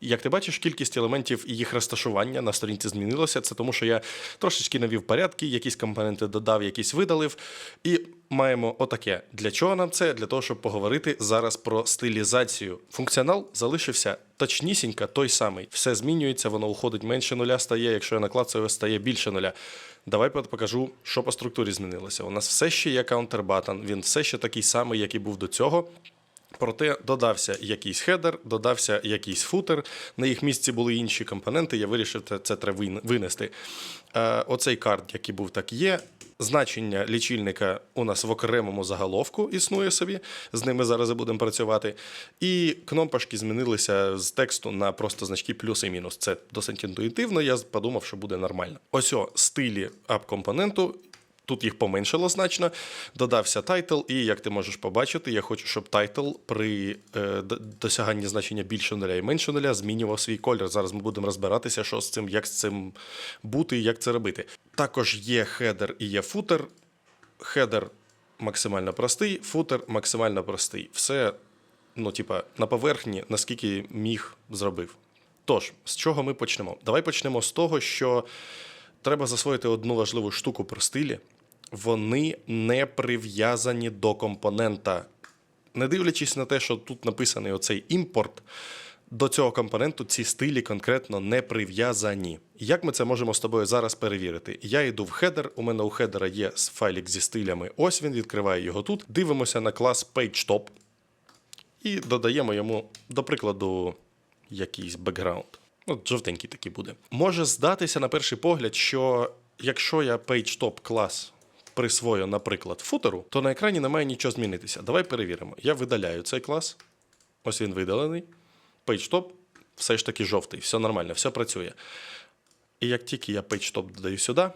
Як ти бачиш, кількість елементів і їх розташування на сторінці змінилося. Це тому, що я трошечки навів порядки, якісь компоненти додав, якісь видалив. І маємо отаке. Для чого нам це? Для того, щоб поговорити зараз про стилізацію. Функціонал залишився точнісінько той самий. Все змінюється, воно уходить менше нуля стає. Якщо я наклацаю, стає більше нуля. Давай покажу, що по структурі змінилося. У нас все ще є каунтербатон, він все ще такий самий, як і був до цього. Проте додався якийсь хедер, додався якийсь футер. На їх місці були інші компоненти. Я вирішив це, треба винести. Е, оцей карт, який був, так є. Значення лічильника у нас в окремому заголовку існує собі. З ними зараз і будемо працювати. І кнопочки змінилися з тексту на просто значки плюс і мінус. Це досить інтуїтивно. Я подумав, що буде нормально. Ось о, стилі ап-компоненту Тут їх поменшало значно. Додався тайтл, і як ти можеш побачити, я хочу, щоб тайтл при е, досяганні значення більше нуля і менше нуля змінював свій колір. Зараз ми будемо розбиратися, що з цим, як з цим бути і як це робити. Також є хедер і є футер. Хедер максимально простий, футер максимально простий. Все, ну, типа, на поверхні, наскільки міг зробив. Тож, з чого ми почнемо? Давай почнемо з того, що треба засвоїти одну важливу штуку про стилі. Вони не прив'язані до компонента. Не дивлячись на те, що тут написаний оцей імпорт, до цього компоненту ці стилі конкретно не прив'язані. Як ми це можемо з тобою зараз перевірити? Я йду в хедер, у мене у хедера є файлік зі стилями. Ось він відкриває його тут. Дивимося на клас PageTop і додаємо йому, до прикладу, якийсь бекграунд. Ну, жовтенький такий буде. Може здатися на перший погляд, що якщо я PageTop клас присвою, наприклад, футеру, то на екрані не має нічого змінитися. Давай перевіримо. Я видаляю цей клас. Ось він видалений. PageTop все ж таки жовтий, все нормально, все працює. І як тільки я PageTop додаю сюди,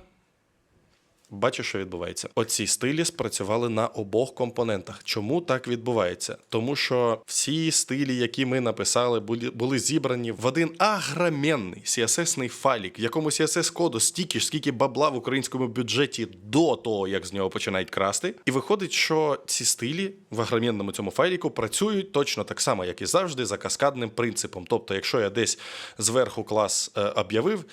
бачу, що відбувається. Оці стилі спрацювали на обох компонентах. Чому так відбувається? Тому що всі стилі, які ми написали, були, були зібрані в один агроменний CSS-ний файлік, в якому CSS-коду стільки ж, скільки бабла в українському бюджеті до того, як з нього починають красти. І виходить, що ці стилі в агроменному цьому файліку працюють точно так само, як і завжди, за каскадним принципом. Тобто, якщо я десь зверху клас е, об'явив,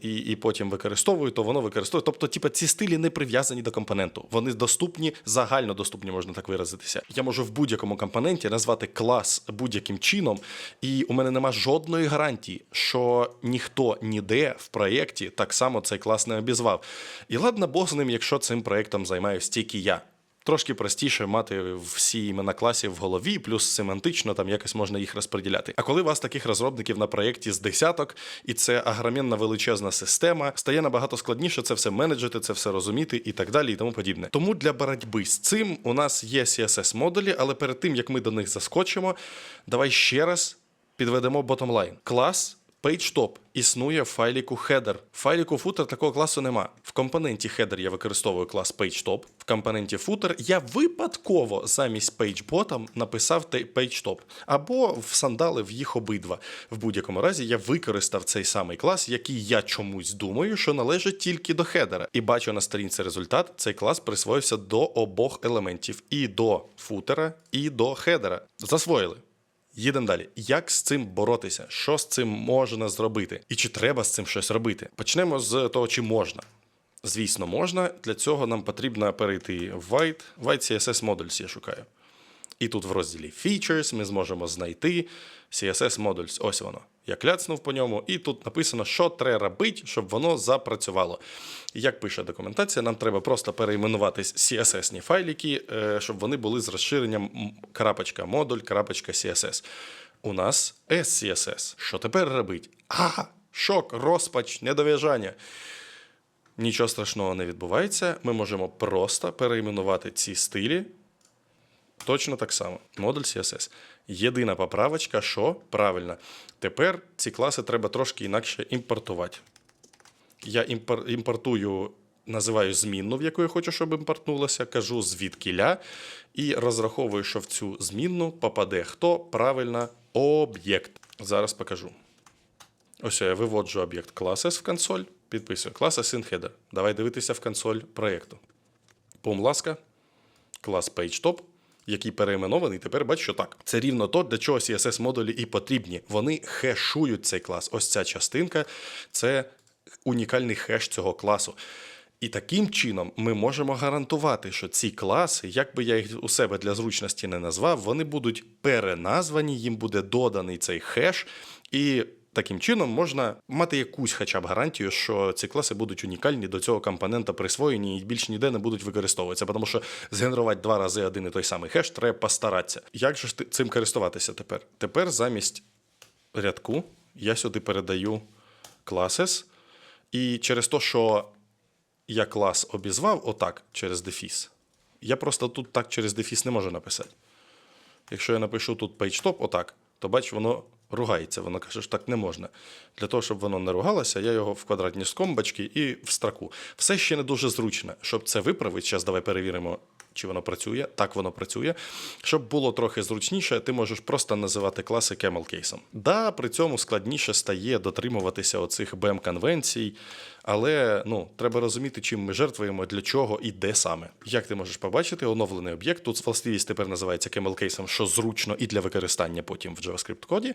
і, і потім використовую, то воно використовує. Тобто, типу, ці стилі не прив'язані до компоненту. Вони доступні, загально доступні, можна так виразитися. Я можу в будь-якому компоненті назвати клас будь-яким чином, і у мене нема жодної гарантії, що ніхто ніде в проєкті так само цей клас не обізвав. І ладно, Бог з ним, якщо цим проєктом займаюсь тільки я. Трошки простіше мати всі імена класів в голові, плюс семантично там якось можна їх розподіляти. А коли у вас таких розробників на проєкті з десяток, і це агроменна величезна система, стає набагато складніше це все менеджити, це все розуміти і так далі, і тому подібне. Тому для боротьби з цим у нас є css модулі, але перед тим як ми до них заскочимо, давай ще раз підведемо bottom-line. Клас PageTop існує в файліку header. В файліку footer такого класу нема. В компоненті header я використовую клас PageTop. В компоненті footer я випадково замість PageBottom написав PageTop. Або всандалив їх обидва. В будь-якому разі я використав цей самий клас, який я чомусь думаю, що належить тільки до хедера. І бачу на сторінці результат, цей клас присвоївся до обох елементів: і до футера, і до хедера. Засвоїли. Їдемо далі. Як з цим боротися? Що з цим можна зробити? І чи треба з цим щось робити? Почнемо з того, чи можна. Звісно, можна. Для цього нам потрібно перейти в White. White CSS Modules я шукаю. І тут в розділі Features ми зможемо знайти CSS Modules. Ось воно. Я кляцнув по ньому, і тут написано, що треба робити, щоб воно запрацювало. Як пише документація, нам треба просто перейменувати CSS-ні файлики, е, щоб вони були з розширенням крапочка модуль, крапочка CSS. У нас SCSS. Що тепер робить? А, шок, розпач, недов'язання. Нічого страшного не відбувається. Ми можемо просто перейменувати ці стилі Точно так само. Модуль CSS. Єдина поправочка, що правильно. Тепер ці класи треба трошки інакше імпортувати. Я імпор- імпортую, називаю змінну, в яку я хочу, щоб імпортнулося, кажу звідкіля, і розраховую, що в цю змінну попаде хто правильно об'єкт. Зараз покажу. Ось я виводжу об'єкт classes в консоль, підписую classes in. Давай дивитися в консоль проєкту. Пум ласка, клас PageTop. Який переіменований, тепер бачиш, що так. Це рівно то, для чого css модулі і потрібні. Вони хешують цей клас. Ось ця частинка це унікальний хеш цього класу. І таким чином ми можемо гарантувати, що ці класи, як би я їх у себе для зручності не назвав, вони будуть переназвані, їм буде доданий цей хеш, і таким чином можна мати якусь хоча б гарантію, що ці класи будуть унікальні до цього компонента присвоєні і більш ніде не будуть використовуватися, тому що згенерувати два рази один і той самий хеш треба постаратися. Як же ж цим користуватися тепер? Тепер замість рядку я сюди передаю classes, і через те, що я клас обізвав отак через дефіс, я просто тут так через дефіс не можу написати. Якщо я напишу тут PageTop отак, то бач, воно ругається. Воно каже, що так не можна. Для того, щоб воно не ругалося, я його в квадратні скомбочки і в строку. Все ще не дуже зручно. Щоб це виправити, зараз давай перевіримо, чи воно працює. Так воно працює. Щоб було трохи зручніше, ти можеш просто називати класи camel кейсом. Да, при цьому складніше стає дотримуватися оцих BEM-конвенцій, але ну, треба розуміти, чим ми жертвуємо, для чого і де саме. Як ти можеш побачити, оновлений об'єкт. Тут властивість тепер називається camel кейсом, що зручно і для використання потім в JavaScript коді.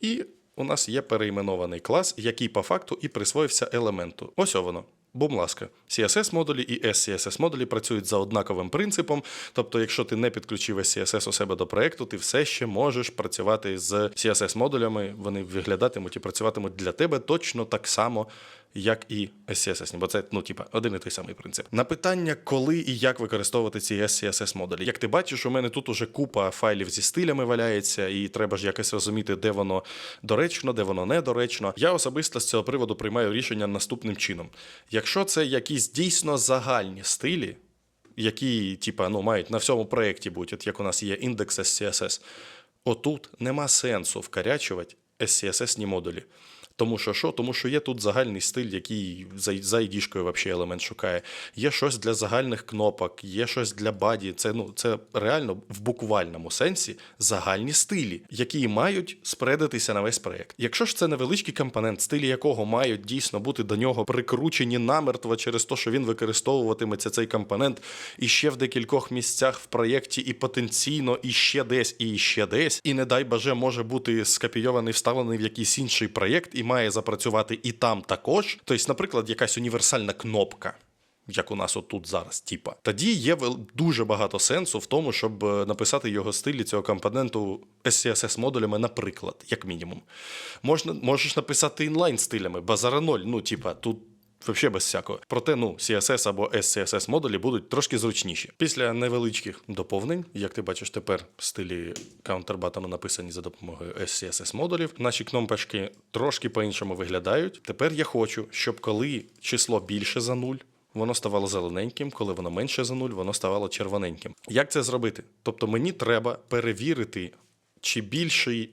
І у нас є переіменований клас, який по факту і присвоївся елементу. Ось воно. Бум ласка, css модулі і SCSS модулі працюють за однаковим принципом. Тобто, якщо ти не підключив SCSS у себе до проекту, ти все ще можеш працювати з CSS модулями. Вони виглядатимуть і працюватимуть для тебе точно так само, як і SCSS, бо це ну, типа, один і той самий принцип. На питання, коли і як використовувати ці SCSS модулі. Як ти бачиш, у мене тут уже купа файлів зі стилями валяється, і треба ж якось розуміти, де воно доречно, де воно недоречно. Я особисто з цього приводу приймаю рішення наступним чином. Якщо це якісь дійсно загальні стилі, які, типа, ну, мають на всьому проєкті бути, от як у нас є індекс SCSS, отут нема сенсу вкарячувати SCSS-ні модулі. Тому що що? Тому що є тут загальний стиль, який за, ідішкою вообще елемент шукає. Є щось для загальних кнопок, є щось для баді. Це ну це реально в буквальному сенсі загальні стилі, які мають спредитися на весь проєкт. Якщо ж це невеличкий компонент, стилі якого мають дійсно бути до нього прикручені намертво через те, що він використовуватиметься цей компонент і ще в декількох місцях в проєкті, і потенційно і ще десь, і ще десь, і не дай боже може бути скопійований, вставлений в якийсь інший проєкт має запрацювати і там також. Тобто, наприклад, якась універсальна кнопка. Як у нас отут зараз, типа. Тоді є дуже багато сенсу в тому, щоб е, написати його стилі цього компоненту SCSS модулями, наприклад, як мінімум. Можна, можеш написати інлайн стилями, базара ноль. Ну, типа, тут Взагалі без всякого. Проте, ну, CSS або SCSS модулі будуть трошки зручніші. Після невеличких доповнень, як ти бачиш, тепер в стилі Counterbutton написані за допомогою SCSS модулів. Наші кнопочки трошки по-іншому виглядають. Тепер я хочу, щоб коли число більше за нуль, воно ставало зелененьким, коли воно менше за нуль, воно ставало червоненьким. Як це зробити? Тобто мені треба перевірити, чи більший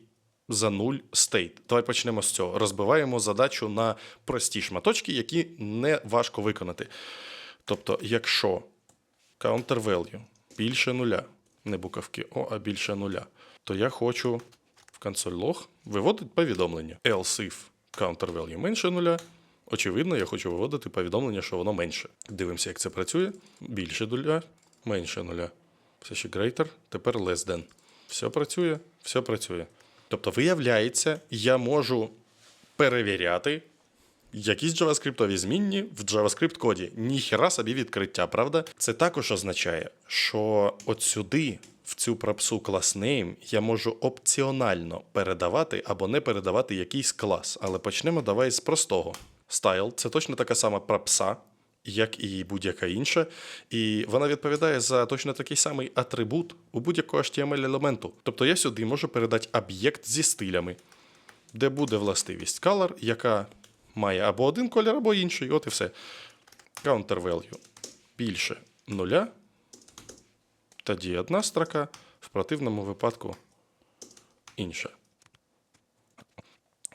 за нуль стейт. Давай почнемо з цього. Розбиваємо задачу на прості шматочки, які не важко виконати. Тобто, якщо counter value більше нуля, не буковки О, а більше нуля, то я хочу в консоль лог виводити повідомлення. Else if counter value менше нуля. Очевидно, я хочу виводити повідомлення, що воно менше. Дивимося, як це працює. Більше нуля, менше нуля. Все ще greater, тепер less than. Все працює, все працює. Тобто, виявляється, я можу перевіряти якісь JavaScript змінні в JavaScript коді. Ніхера собі відкриття, правда? Це також означає, що от сюди, в цю пропсу клас name, я можу опціонально передавати або не передавати якийсь клас. Але почнемо давай з простого. Style – це точно така сама пропса, як і будь-яка інша, і вона відповідає за точно такий самий атрибут у будь-якого HTML-елементу. Тобто я сюди можу передати об'єкт зі стилями, де буде властивість color, яка має або один колір, або інший. От і все. Counter value більше нуля. Тоді одна строка, в противному випадку інша.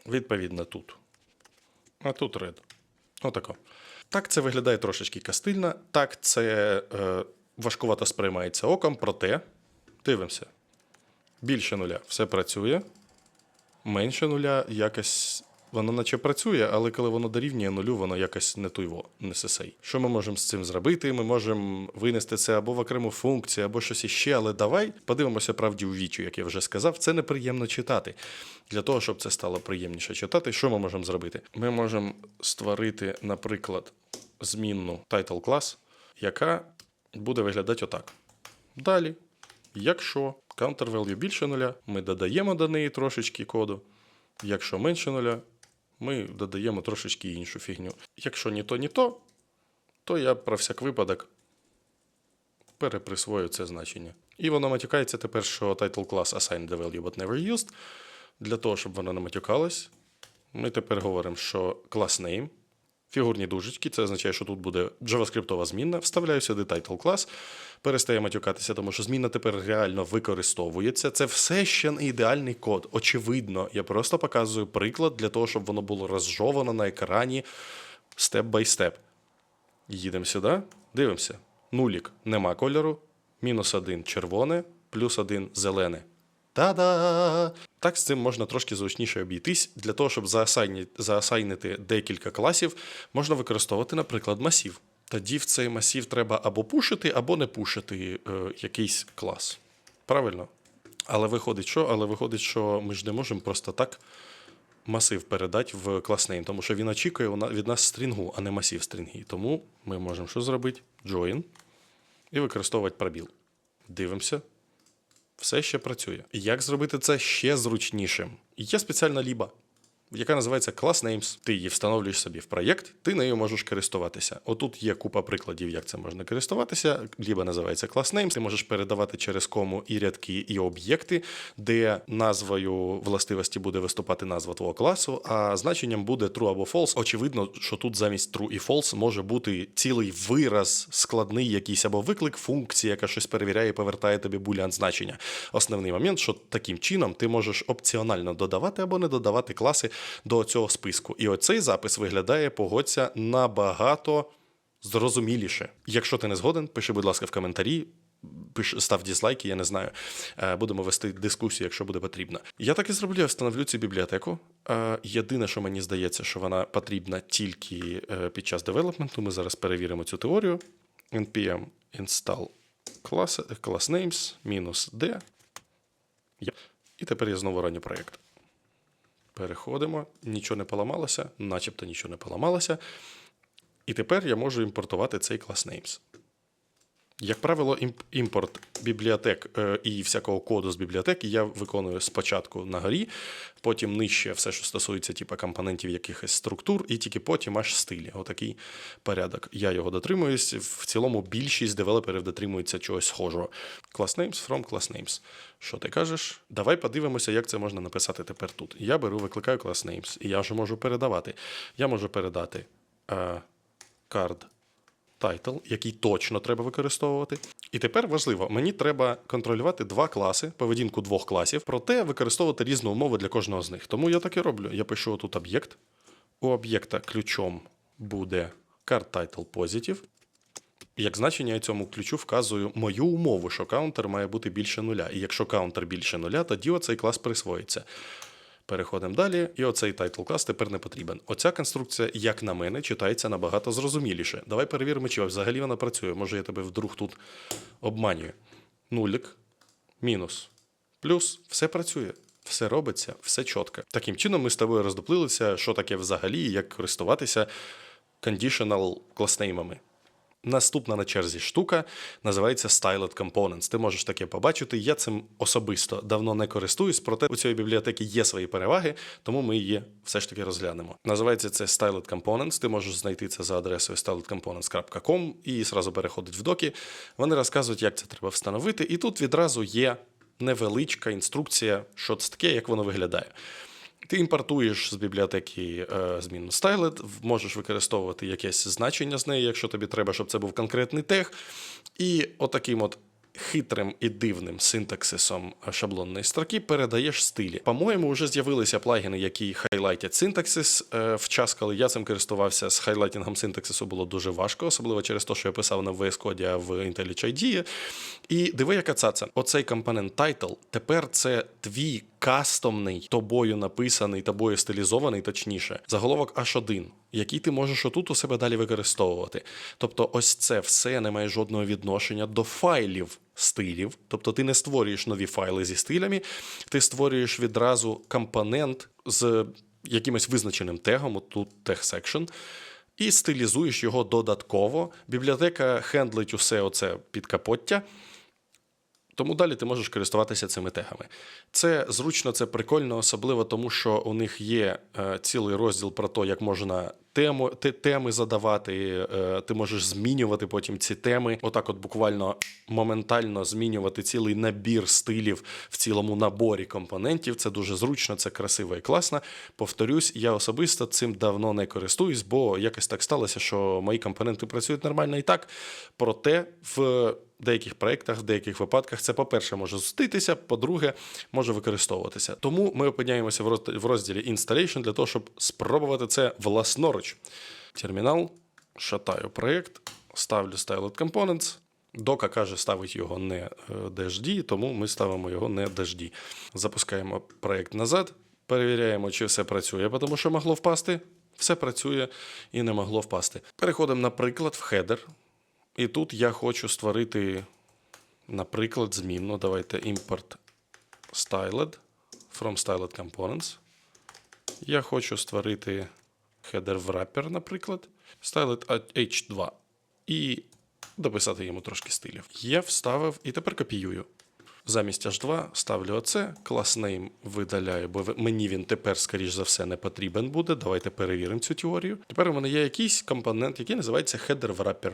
Відповідно, тут. А тут red. Отако. Так це виглядає трошечки кастильно, так це е, важкувато сприймається оком, проте дивимося. Більше нуля все працює, менше нуля якось воно наче працює, але коли воно дорівнює нулю, воно якось не туйво, не сесей. Що ми можемо з цим зробити? Ми можемо винести це або в окрему функцію, або щось іще. Але давай подивимося правді у вічі, як я вже сказав, це неприємно читати. Для того, щоб це стало приємніше читати, що ми можемо зробити? Ми можемо створити, наприклад, змінну title class, яка буде виглядати отак. Далі, якщо counter value більше нуля, ми додаємо до неї трошечки коду. Якщо менше нуля, ми додаємо трошечки іншу фігню. Якщо ні то, ні то, то я про всяк випадок переприсвою це значення. І воно матюкається тепер, що title class assigned the value but never used. Для того, щоб воно не матюкалось, ми тепер говоримо, що class name, фігурні дужечки, це означає, що тут буде JavaScript змінна, вставляю сюди title class, перестає матюкатися, тому що змінна тепер реально використовується. Це все ще не ідеальний код. Очевидно, я просто показую приклад для того, щоб воно було розжовано на екрані степ бай степ. Їдемо сюди, дивимося. Нулік нема кольору, мінус один червоне, плюс один зелене. Та-да! Так з цим можна трошки зручніше обійтись. Для того, щоб заасайнити декілька класів, можна використовувати, наприклад, масів. Тоді в цей масів треба або пушити, або не пушити е, якийсь клас. Правильно? Але виходить, що? Але виходить, що ми ж не можемо просто так масив передати в класнейм, тому що він очікує від нас стрінгу, а не масів стрінги. Тому ми можемо що зробити? Join і використовувати пробіл. Дивимося. Все ще працює. Як зробити це ще зручнішим? Є спеціальна ліба, яка називається Class Names. Ти її встановлюєш собі в проєкт, ти нею можеш користуватися. Отут є купа прикладів, як це можна користуватися. Ліба називається Class Names. Ти можеш передавати через кому і рядки, і об'єкти, де назвою властивості буде виступати назва твого класу, а значенням буде true або false. Очевидно, що тут замість true і false може бути цілий вираз, складний якийсь або виклик функції, яка щось перевіряє повертає тобі булян значення. Основний момент, що таким чином ти можеш опціонально додавати або не додавати класи до цього списку. І оцей запис виглядає, погодься, набагато зрозуміліше. Якщо ти не згоден, пиши, будь ласка, в коментарі. Став дізлайки, я не знаю. Е, Будемо вести дискусію, якщо буде потрібно. Я так і зроблю, я встановлю цю бібліотеку. Е, Єдине, що мені здається, що вона потрібна тільки е, під час девелопменту. Ми зараз перевіримо цю теорію. npm install class, class names мінус d. І тепер я знову раню проєкт. Переходимо, нічого не поламалося, начебто нічого не поламалося. І тепер я можу імпортувати цей names. Як правило, імпорт бібліотек е, і всякого коду з бібліотеки я виконую спочатку на горі, потім нижче все, що стосується типу, компонентів якихось структур, і тільки потім аж стилі. Отакий порядок. Я його дотримуюсь. В цілому більшість девелоперів дотримуються чогось схожого. Class from class. Що ти кажеш? Давай подивимося, як це можна написати тепер тут. Я беру, викликаю class і я вже можу передавати. Я можу передати е, card title, який точно треба використовувати. І тепер важливо, мені треба контролювати два класи, поведінку двох класів, проте використовувати різну умову для кожного з них. Тому я так і роблю. Я пишу тут об'єкт. У об'єкта ключом буде card title positive. Як значення я цьому ключу вказую мою умову, що каунтер має бути більше нуля. І якщо каунтер більше нуля, тоді оцей клас присвоїться. Переходимо далі, і оцей title клас тепер не потрібен. Оця конструкція, як на мене, читається набагато зрозуміліше. Давай перевіримо, чи взагалі вона працює. Може, я тебе вдруг тут обманюю. Нулік, мінус, плюс, все працює. Все робиться, все чітко. Таким чином, ми з тобою роздуплилися, що таке взагалі, як користуватися conditional класнеймами. Наступна на черзі штука називається Styled Components. Ти можеш таке побачити. Я цим особисто давно не користуюсь, проте у цієї бібліотеки є свої переваги, тому ми її все ж таки розглянемо. Називається це Styled Components. Ти можеш знайти це за адресою styledcomponents.com і зразу переходить в доки. Вони розказують, як це треба встановити, і тут відразу є невеличка інструкція, що це таке, як воно виглядає. Ти імпортуєш з бібліотеки е, змінну в- можеш використовувати якесь значення з неї, якщо тобі треба, щоб це був конкретний тег. І отаким от хитрим і дивним синтаксисом шаблонної строки передаєш стилі. По-моєму, вже з'явилися плагіни, які хайлайтять синтаксис. Е, В час, коли я цим користувався, з хайлайтінгом синтаксису було дуже важко, особливо через те, що я писав в VS Code, в IntelliJ IDEA. І диви, яка цаца. Оцей компонент title тепер це твій кастомний, тобою написаний, тобою стилізований, точніше, заголовок H1, який ти можеш отут у себе далі використовувати. Тобто, ось це все не має жодного відношення до файлів стилів. Тобто, ти не створюєш нові файли зі стилями, ти створюєш відразу компонент з якимось визначеним тегом, тут тег section, і стилізуєш його додатково. Бібліотека хендлить усе оце підкапоття. Тому далі ти можеш користуватися цими тегами. Це зручно, це прикольно, особливо тому, що у них є е, цілий розділ про те, як можна тему, те- теми задавати. Е, ти можеш змінювати потім ці теми. Отак, от буквально моментально змінювати цілий набір стилів в цілому наборі компонентів. Це дуже зручно, це красиво і класно. Повторюсь, я особисто цим давно не користуюсь, бо якось так сталося, що мої компоненти працюють нормально і так. Проте в деяких проєктах, в деяких випадках це, по-перше, може зуститися, по-друге, може використовуватися. Тому ми опиняємося в роз- в розділі Installation для того, щоб спробувати це власноруч. Термінал, шатаю проєкт, ставлю Styled Components. Дока каже, ставить його не е, DHD, тому ми ставимо його не DHD. Запускаємо проєкт назад, перевіряємо, чи все працює, тому що могло впасти. Все працює і не могло впасти. Переходимо, наприклад, в хедер. І тут я хочу створити, наприклад, змінну. Давайте import styled from styled components. Я хочу створити header wrapper, наприклад, styled h2 і дописати йому трошки стилів. Я вставив і тепер копіюю. Замість H2 ставлю оце, клас name видаляю, бо мені він тепер, скоріш за все, не потрібен буде. Давайте перевіримо цю теорію. Тепер у мене є якийсь компонент, який називається header wrapper.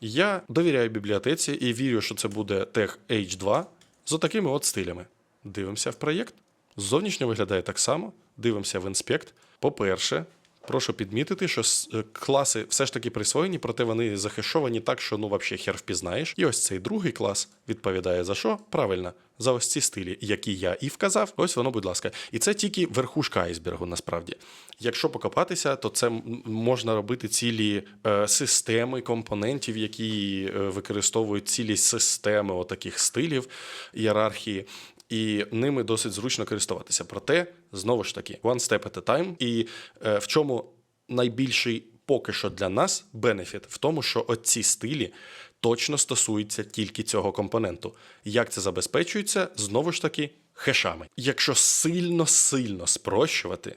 Я довіряю бібліотеці і вірю, що це буде тег H2 з отакими от стилями. Дивимося в проєкт. Зовнішньо виглядає так само. Дивимося в інспект. По-перше, прошу підмітити, що е, класи все ж таки присвоєні, проте вони захешовані так, що ну взагалі хер впізнаєш. І ось цей другий клас відповідає за що? Правильно, за ось ці стилі, які я і вказав. Ось воно, будь ласка. І це тільки верхушка айсбергу, насправді. Якщо покопатися, то це можна робити цілі е, системи компонентів, які е, використовують цілі системи отаких стилів, ієрархії. І ними досить зручно користуватися. Проте, знову ж таки, one step at a time. І е, в чому найбільший поки що для нас бенефіт? В тому, що оці стилі точно стосуються тільки цього компоненту. Як це забезпечується? Знову ж таки, хешами. Якщо сильно-сильно спрощувати,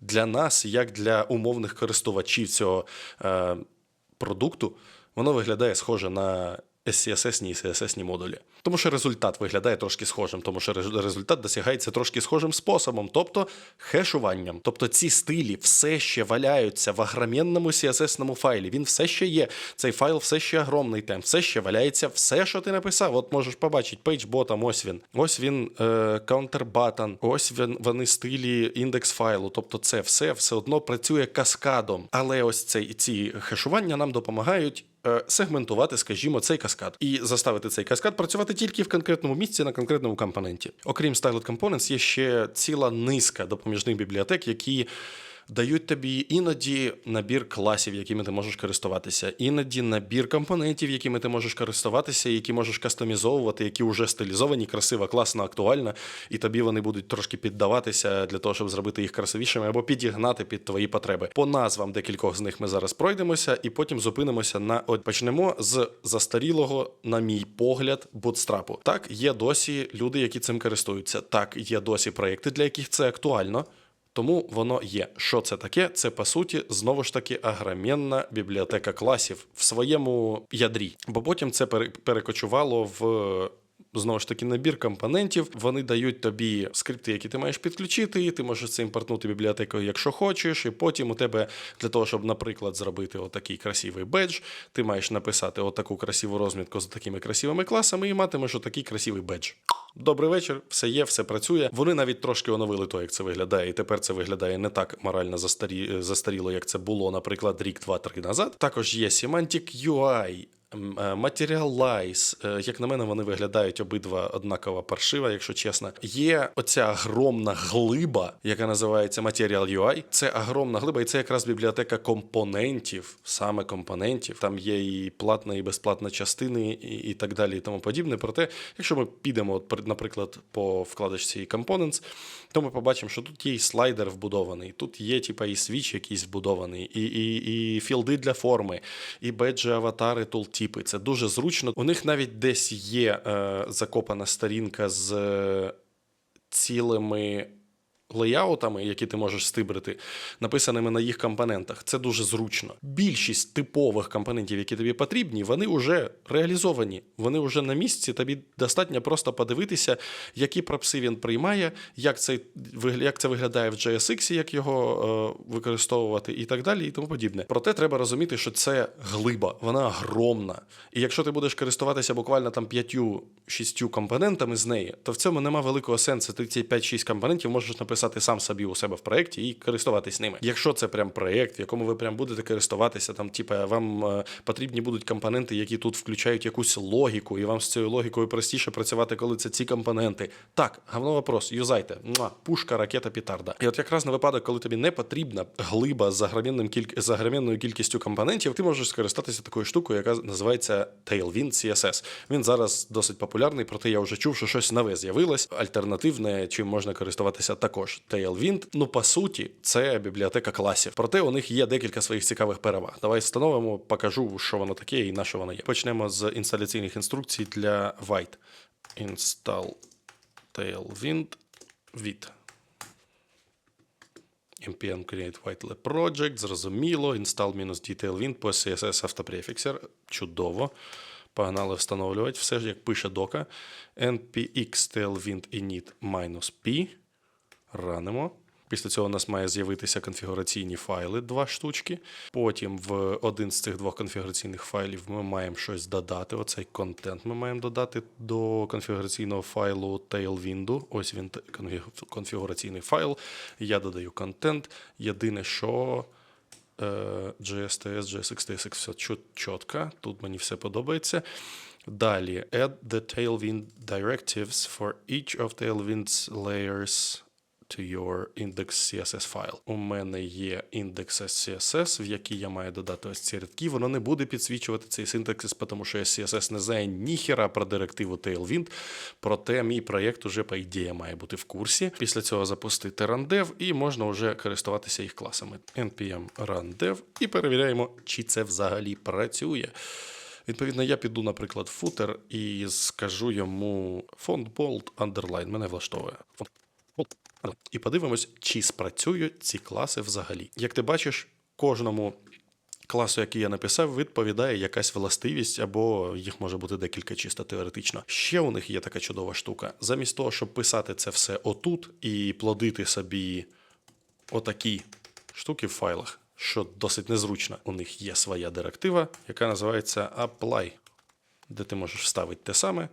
для нас, як для умовних користувачів цього е, продукту, воно виглядає схоже на SCSS і CSS модулі. Тому що результат виглядає трошки схожим, тому що рез- результат досягається трошки схожим способом, тобто хешуванням. Тобто ці стилі все ще валяються в агромєнному CSS файлі. Він все ще є. Цей файл все ще огромний темп, все ще валяється все, що ти написав. От можеш побачити bottom, ось він. Ось він е, counter button, ось він, вони стилі індекс файлу. Тобто це все все одно працює каскадом. Але ось цей, ці хешування нам допомагають сегментувати, скажімо, цей каскад і заставити цей каскад працювати тільки в конкретному місці на конкретному компоненті. Окрім Styled Components, є ще ціла низка допоміжних бібліотек, які. Дають тобі іноді набір класів, якими ти можеш користуватися, іноді набір компонентів, якими ти можеш користуватися, які можеш кастомізовувати, які вже стилізовані, красиво, класно, актуально, і тобі вони будуть трошки піддаватися для того, щоб зробити їх красивішими або підігнати під твої потреби. По назвам декількох з них ми зараз пройдемося, і потім зупинимося на от почнемо з застарілого, на мій погляд, бутстрапу. Так, є досі люди, які цим користуються. Так, є досі проєкти, для яких це актуально. Тому воно є. Що це таке? Це по суті знову ж таки агроменна бібліотека класів в своєму ядрі. Бо потім це пере- перекочувало в. Знову ж таки, набір компонентів. Вони дають тобі скрипти, які ти маєш підключити. Ти можеш це імпортнути бібліотекою, якщо хочеш. І потім у тебе для того, щоб, наприклад, зробити отакий красивий бедж, ти маєш написати отаку красиву розмітку з такими красивими класами і матимеш отакий красивий бедж. Добрий вечір, все є, все працює. Вони навіть трошки оновили то, як це виглядає, і тепер це виглядає не так морально застарі... застаріло, як це було, наприклад, рік, два, три назад. Також є Semantic UI. М, е, е, як на мене, вони виглядають обидва однаково паршиво, якщо чесно. Є оця огромна глиба, яка називається Material UI. Це огромна глиба, і це якраз бібліотека компонентів, саме компонентів. Там є і платна, і безплатна частини, і, і так далі, і тому подібне. Проте, якщо ми підемо, от, при- наприклад, по вкладочці Components, то ми побачимо, що тут є і слайдер вбудований, тут є типа і свіч якийсь вбудований, і, і, і філди для форми, і беджі, аватари, тултіпи. Це дуже зручно. У них навіть десь є е, закопана сторінка з е, цілими. Леяутами, які ти можеш стибрити, написаними на їх компонентах. Це дуже зручно. Більшість типових компонентів, які тобі потрібні, вони вже реалізовані. Вони вже на місці. Тобі достатньо просто подивитися, які пропси він приймає, як це, як це виглядає в JSX, як його е, використовувати, і так далі, і тому подібне. Проте треба розуміти, що це глиба, вона огромна. І якщо ти будеш користуватися буквально там п'ятью-шістю компонентами з неї, то в цьому нема великого сенсу. Ти ці 5-6 компонентів можеш написати сам собі у себе в проєкті і користуватись ними. Якщо це прям проєкт, в якому ви прям будете користуватися, там, типа, вам е, потрібні будуть компоненти, які тут включають якусь логіку, і вам з цією логікою простіше працювати, коли це ці компоненти. Так, говно вопрос, юзайте. Муа, пушка, ракета, пітарда. І от якраз на випадок, коли тобі не потрібна глиба з кіль... кількістю компонентів, ти можеш скористатися такою штукою, яка називається Tailwind CSS. Він зараз досить популярний, проте я вже чув, що щось нове з'явилось, альтернативне, чим можна користуватися також. Tailwind, ну по суті, це бібліотека класів. Проте у них є декілька своїх цікавих переваг. Давай встановимо, покажу, що воно таке і на що воно є. Почнемо з інсталяційних інструкцій для White. Install Tailwind від npm create white lab project, зрозуміло, install-d tailwind по CSS автопрефіксер. Чудово. Погнали встановлювати. Все ж як пише дока. npx tailwind init -p. Ранимо. Після цього у нас має з'явитися конфігураційні файли, два штучки. Потім в один з цих двох конфігураційних файлів ми маємо щось додати. Оцей контент ми маємо додати до конфігураційного файлу Tailwind. Ось він конфігураційний файл. Я додаю контент. Єдине, що е, JSTS, JSX, TSX, все чіт- чітко. Тут мені все подобається. Далі, add the Tailwind directives for each of Tailwind's layers to your index CSS файл. У мене є індекс CSS, в який я маю додати ось ці рядки. Воно не буде підсвічувати цей синтаксис, тому що CSS не знає ніхера про директиву Tailwind. Проте мій проєкт уже, по ідеї, має бути в курсі. Після цього запустити rundev і можна вже користуватися їх класами. npm rundev і перевіряємо, чи це взагалі працює. Відповідно, я піду, наприклад, в футер і скажу йому фонд bold underline. Мене влаштовує. І подивимось, чи спрацюють ці класи взагалі. Як ти бачиш, кожному класу, який я написав, відповідає якась властивість, або їх може бути декілька чисто теоретично. Ще у них є така чудова штука. Замість того, щоб писати це все отут і плодити собі отакі штуки в файлах, що досить незручно. У них є своя директива, яка називається apply, де ти можеш вставити те саме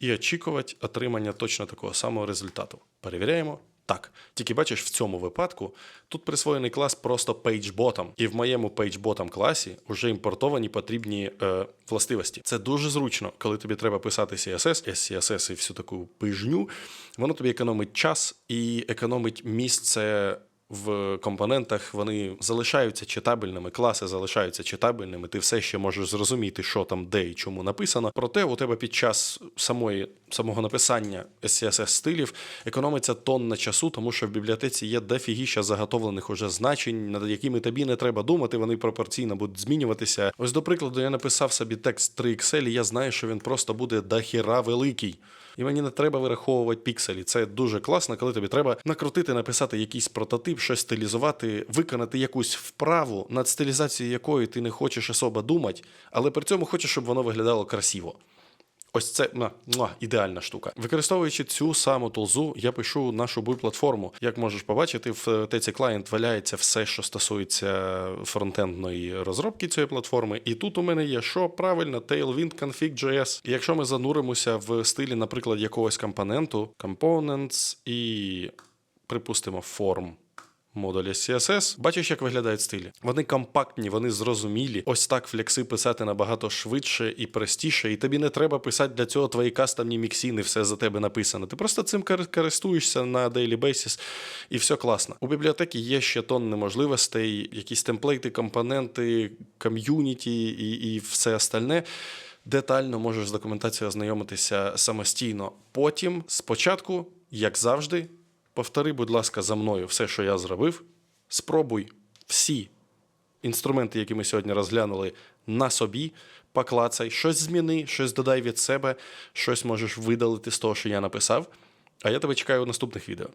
і очікувати отримання точно такого самого результату. Перевіряємо. Так, тільки бачиш, в цьому випадку тут присвоєний клас просто PageBottom, і в моєму PageBottom класі вже імпортовані потрібні е, властивості. Це дуже зручно, коли тобі треба писати CSS, SCSS і всю таку пижню. Воно тобі економить час і економить місце в компонентах вони залишаються читабельними, класи залишаються читабельними. Ти все ще можеш зрозуміти, що там, де і чому написано. Проте у тебе під час самої самого написання SCSS стилів економиться тонна часу, тому що в бібліотеці є дофігіща заготовлених уже значень, над якими тобі не треба думати. Вони пропорційно будуть змінюватися. Ось до прикладу, я написав собі текст 3XL, і я знаю, що він просто буде дохіра великий. І мені не треба вираховувати пікселі. Це дуже класно, коли тобі треба накрутити, написати якийсь прототип, щось стилізувати, виконати якусь вправу, над стилізацією якої ти не хочеш особо думати, але при цьому хочеш, щоб воно виглядало красиво. Ось це муа, ідеальна штука. Використовуючи цю саму тулзу, я пишу нашу буй-платформу. Як можеш побачити, в TC Client валяється все, що стосується фронтендної розробки цієї платформи. І тут у мене є що правильно, Tailwind Config.js. Якщо ми зануримося в стилі, наприклад, якогось компоненту, components і припустимо форм модулі CSS. Бачиш, як виглядають стилі. Вони компактні, вони зрозумілі. Ось так флекси писати набагато швидше і простіше, і тобі не треба писати для цього твої кастомні міксіни, все за тебе написано. Ти просто цим користуєшся на daily basis, і все класно. У бібліотеки є ще тонни можливостей, якісь темплейти, компоненти, ком'юніті і, і все остальне. Детально можеш з документацією ознайомитися самостійно. Потім, спочатку, як завжди, повтори, будь ласка, за мною все, що я зробив. Спробуй всі інструменти, які ми сьогодні розглянули, на собі. Поклацай, щось зміни, щось додай від себе, щось можеш видалити з того, що я написав. А я тебе чекаю у наступних відео.